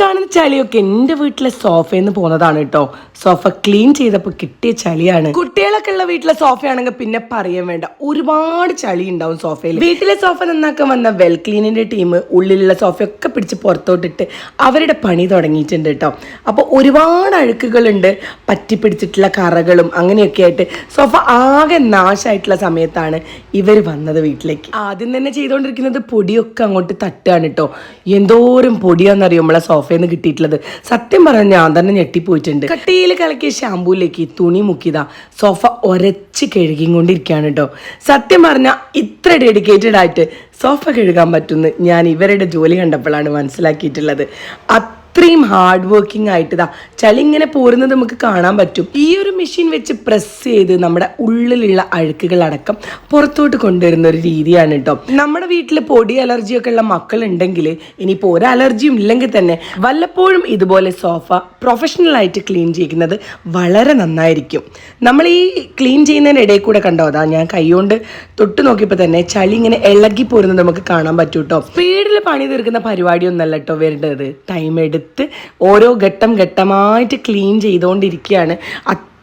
കാണുന്ന ചളിയൊക്കെ എന്റെ വീട്ടിലെ സോഫയിൽ നിന്ന് പോകുന്നതാണ് കേട്ടോ. സോഫ ക്ലീൻ ചെയ്തപ്പോൾ കിട്ടിയ ചളിയാണ്. കുട്ടികളൊക്കെ ഉള്ള വീട്ടിലെ സോഫയാണെങ്കിൽ പിന്നെ പറയാൻ വേണ്ട. ഒരുപാട് ചളി ഉണ്ടാവും സോഫയിൽ വീട്ടിലെ സോഫ നന്നാക്കാൻ വന്ന വെൽ ക്ലീനിന്റെ ടീം ഉള്ളിലുള്ള സോഫയൊക്കെ പിടിച്ച് പുറത്തോട്ടിട്ട് അവരുടെ പണി തുടങ്ങിയിട്ടുണ്ട് കേട്ടോ. അപ്പോൾ ഒരുപാട് അഴുക്കുകളുണ്ട്. പറ്റി പിടിച്ചിട്ടുള്ള കറകളും അങ്ങനെയൊക്കെ ആയിട്ട് സോഫ ആകെ നാശമായിട്ടുള്ള സമയത്താണ് ഇവർ വന്നത് വീട്ടിലേക്ക്. ആദ്യം തന്നെ ചെയ്തുകൊണ്ടിരിക്കുന്നത് പൊടിയൊക്കെ അങ്ങോട്ട് തട്ടുകയാണ് കേട്ടോ. എന്തോരം പൊടിയാണെന്നറിയുമ്പോൾ നമ്മളെ സോഫയിൽ നിന്ന് കിട്ടിയിട്ടുള്ളത്. സത്യം പറഞ്ഞാൽ ഞാൻ തന്നെ ഞെട്ടിപ്പോയിട്ടുണ്ട്. കട്ടിയിൽ കലക്കിയ ഷാമ്പൂയിലേക്ക് തുണി മുക്കിയതാ. സോഫ ഒരച്ച് കഴുകിക്കൊണ്ടിരിക്കുകയാണ് കേട്ടോ സത്യം പറഞ്ഞാൽ ഇത്ര ഡെഡിക്കേറ്റഡ് ആയിട്ട് സോഫ കഴുകാൻ പറ്റുമെന്ന് ഞാൻ ഇവരുടെ ജോലി കണ്ടപ്പോഴാണ് മനസ്സിലാക്കിയിട്ടുള്ളത്. അത്രയും ഹാർഡ് വർക്കിംഗ് ആയിട്ട് ഇതാ ചളി ഇങ്ങനെ പോരുന്നത് നമുക്ക് കാണാൻ പറ്റും. ഈ ഒരു മെഷീൻ വെച്ച് പ്രസ് ചെയ്ത് നമ്മുടെ ഉള്ളിലുള്ള അഴുക്കുകളടക്കം പുറത്തോട്ട് കൊണ്ടുവരുന്ന ഒരു രീതിയാണ് കേട്ടോ നമ്മുടെ വീട്ടിൽ പൊടി അലർജിയൊക്കെ ഉള്ള മക്കൾ മക്കളുണ്ടെങ്കിൽ ഇനിയിപ്പോൾ ഒരു അലർജിയും ഇല്ലെങ്കിൽ തന്നെ വല്ലപ്പോഴും ഇതുപോലെ സോഫ പ്രൊഫഷണൽ ആയിട്ട് ക്ലീൻ ചെയ്യുന്നത് വളരെ നന്നായിരിക്കും. നമ്മൾ ഈ ക്ലീൻ ചെയ്യുന്നതിനിടയിൽ കൂടെ കണ്ടോ? അതാ ഞാൻ കൈകൊണ്ട് തൊട്ട് നോക്കിയപ്പോൾ തന്നെ ചളി ഇങ്ങനെ ഇളകി പോരുന്നത് നമുക്ക് കാണാൻ പറ്റും കേട്ടോ സ്പീഡിൽ പണി തീർക്കുന്ന പരിപാടിയൊന്നല്ല കേട്ടോ വരേണ്ടത്. ടൈം എടുത്ത് ഓരോ ഘട്ടം ഘട്ടമായിട്ട് ക്ലീൻ ചെയ്തുകൊണ്ടിരിക്കുകയാണ്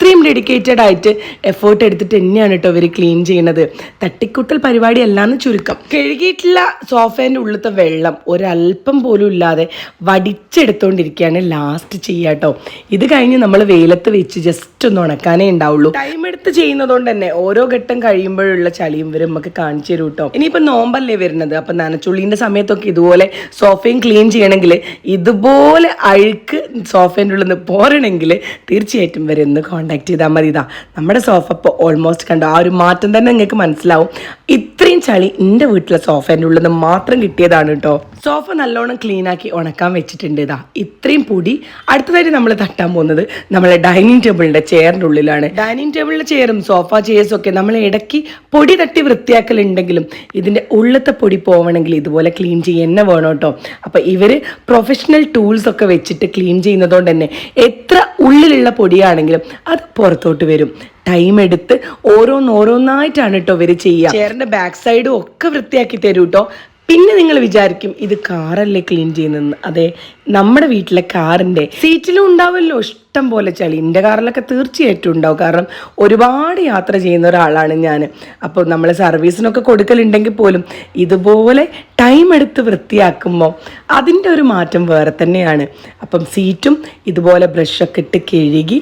അത്രയും ഡെഡിക്കേറ്റഡ് ആയിട്ട് എഫേർട്ട് എടുത്തിട്ട് തന്നെയാണ് കേട്ടോ ഇവർ ക്ലീൻ ചെയ്യുന്നത് തട്ടിക്കുട്ടൽ പരിപാടി അല്ലാന്ന് ചുരുക്കം. കഴുകിയിട്ടുള്ള സോഫേന്റെ ഉള്ളിലത്തെ വെള്ളം ഒരല്പം പോലും ഇല്ലാതെ വടിച്ചെടുത്തോണ്ടിരിക്കുകയാണ് ലാസ്റ്റ് ചെയ്യുക കേട്ടോ ഇത് കഴിഞ്ഞ് നമ്മൾ വെയിലത്ത് വെച്ച് ജസ്റ്റ് ഒന്ന് ഉണക്കാനേ ഉണ്ടാവുള്ളൂ. ടൈം എടുത്ത് ചെയ്യുന്നതുകൊണ്ട് തന്നെ ഓരോ ഘട്ടം കഴിയുമ്പോഴുള്ള ചളിയും ഇവർ നമുക്ക് കാണിച്ചു തരും കേട്ടോ ഇനിയിപ്പോൾ നോമ്പല്ലേ വരുന്നത്. അപ്പം നനച്ചുള്ളിന്റെ സമയത്തൊക്കെ ഇതുപോലെ സോഫയും ക്ലീൻ ചെയ്യണമെങ്കിൽ ഇതുപോലെ അഴുക്ക് സോഫേന്റെ ഉള്ളിൽ നിന്ന് പോരണമെങ്കിൽ തീർച്ചയായിട്ടും വരെ ഒന്ന് കോൺടാക്ട് ചെയ്താൽ മതി ഇതാ. നമ്മുടെ സോഫ ഇപ്പോൾ ഓൾമോസ്റ്റ് കണ്ടു ആ ഒരു മാറ്റം തന്നെ നിങ്ങൾക്ക് മനസ്സിലാവും. ഇത്രയും ചളി എന്റെ വീട്ടിലെ സോഫേന്റെ ഉള്ളിൽ നിന്ന് മാത്രം കിട്ടിയതാണ് കേട്ടോ സോഫ നല്ലോണം ക്ലീനാക്കി ഉണക്കാൻ വെച്ചിട്ടുണ്ട് ഇതാ. ഇത്രയും പൊടി. അടുത്തതായിട്ട് നമ്മൾ തട്ടാൻ പോകുന്നത് നമ്മളെ ഡൈനിങ് ടേബിളിന്റെ ചെയറിന്റെ ഉള്ളിലാണ്. ഡൈനിങ് ടേബിളിലെ ചെയറും സോഫ ചെയർസും ഒക്കെ നമ്മൾ ഇടയ്ക്ക് പൊടി തട്ടി വൃത്തിയാക്കലുണ്ടെങ്കിലും ഇതിന്റെ ഉള്ളത്തെ പൊടി പോവണമെങ്കിൽ ഇതുപോലെ ക്ലീൻ ചെയ്യുക തന്നെ വേണം കേട്ടോ. അപ്പോൾ ഇവർ പ്രൊഫഷണൽ ടൂൾസ് ഒക്കെ വെച്ചിട്ട് ക്ലീൻ ചെയ്യുന്നതുകൊണ്ട് തന്നെ എത്ര ഉള്ളിലുള്ള പൊടിയാണെങ്കിലും അത് പുറത്തോട്ട് വരും. ടൈം എടുത്ത് ഓരോന്നോരോന്നായിട്ടാണ് കേട്ടോ ഇവർ ചെയ്യുക. ചെയറിന്റെ ബാക്ക് സൈഡും ഒക്കെ വൃത്തിയാക്കി തരൂട്ടോ കേട്ടോ. പിന്നെ നിങ്ങൾ വിചാരിക്കും ഇത് കാറല്ലേ ക്ലീൻ ചെയ്യുന്നതെന്ന്. അതെ നമ്മുടെ വീട്ടിലെ കാറിന്റെ സീറ്റിലും ഉണ്ടാവുമല്ലോ. ഇഷ്ടം പോലെ ചളി. എന്റെ കാറിലൊക്കെ തീർച്ചയായിട്ടും ഉണ്ടാവും. കാരണം ഒരുപാട് യാത്ര ചെയ്യുന്ന ഒരാളാണ് ഞാൻ അപ്പോൾ നമ്മൾ സർവീസിനൊക്കെ കൊടുക്കലുണ്ടെങ്കിൽ പോലും ഇതുപോലെ ടൈം എടുത്ത് വൃത്തിയാക്കുമ്പോൾ അതിന്റെ ഒരു മാറ്റം വേറെ തന്നെയാണ്. അപ്പം സീറ്റും ഇതുപോലെ ബ്രഷൊക്കെ ഇട്ട് കഴുകി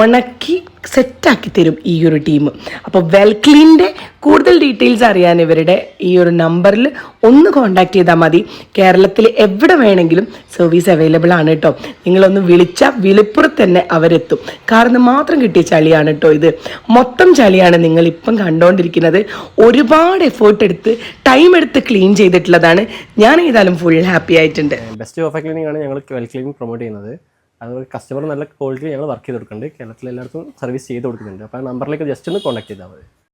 ഉണക്കി സെറ്റാക്കി തരും ഈ ഒരു ടീം. അപ്പോൾ വെൽ ക്ലീന്റെ കൂടുതൽ ഡീറ്റെയിൽസ് അറിയാൻ ഇവരുടെ ഈ ഒരു നമ്പറിൽ ഒന്ന് കോൺടാക്ട് ചെയ്താൽ മതി. കേരളത്തിൽ എവിടെ വേണമെങ്കിലും സർവീസ് അവൈലബിൾ ആണ് കേട്ടോ. നിങ്ങളൊന്ന് വിളിച്ചാൽ വിളിപ്പുറത്ത് തന്നെ അവരെത്തും. കാരണം മാത്രം കിട്ടിയ ചളിയാണ് കേട്ടോ ഇത്. മൊത്തം ചളിയാണ് നിങ്ങൾ ഇപ്പം കണ്ടുകൊണ്ടിരിക്കുന്നത് ഒരുപാട് എഫേർട്ട് എടുത്ത് ടൈം എടുത്ത് ക്ലീൻ ചെയ്തിട്ടുള്ളതാണ്. ഞാൻ ഏതായാലും ഫുൾ ഹാപ്പി ആയിട്ടുണ്ട്. ബെസ്റ്റ് ഓഫ് ക്ലീനിങ് ആണ് ഞങ്ങൾ വെൽ ക്ലീനിങ് പ്രൊമോട്ട് ചെയ്യുന്നത്. അതുപോലെ കസ്റ്റമർ നല്ല ക്വാളിറ്റി ഞങ്ങൾ വർക്ക് ചെയ്ത് കൊടുക്കുന്നുണ്ട്. കേരളത്തിൽ സർവീസ് ചെയ്ത് കൊടുക്കുന്നുണ്ട്. അപ്പോൾ ആ നമ്പറിലേക്ക് ജസ്റ്റ് ഒന്ന് കോൺടാക്ട് ചെയ്താൽ മതി.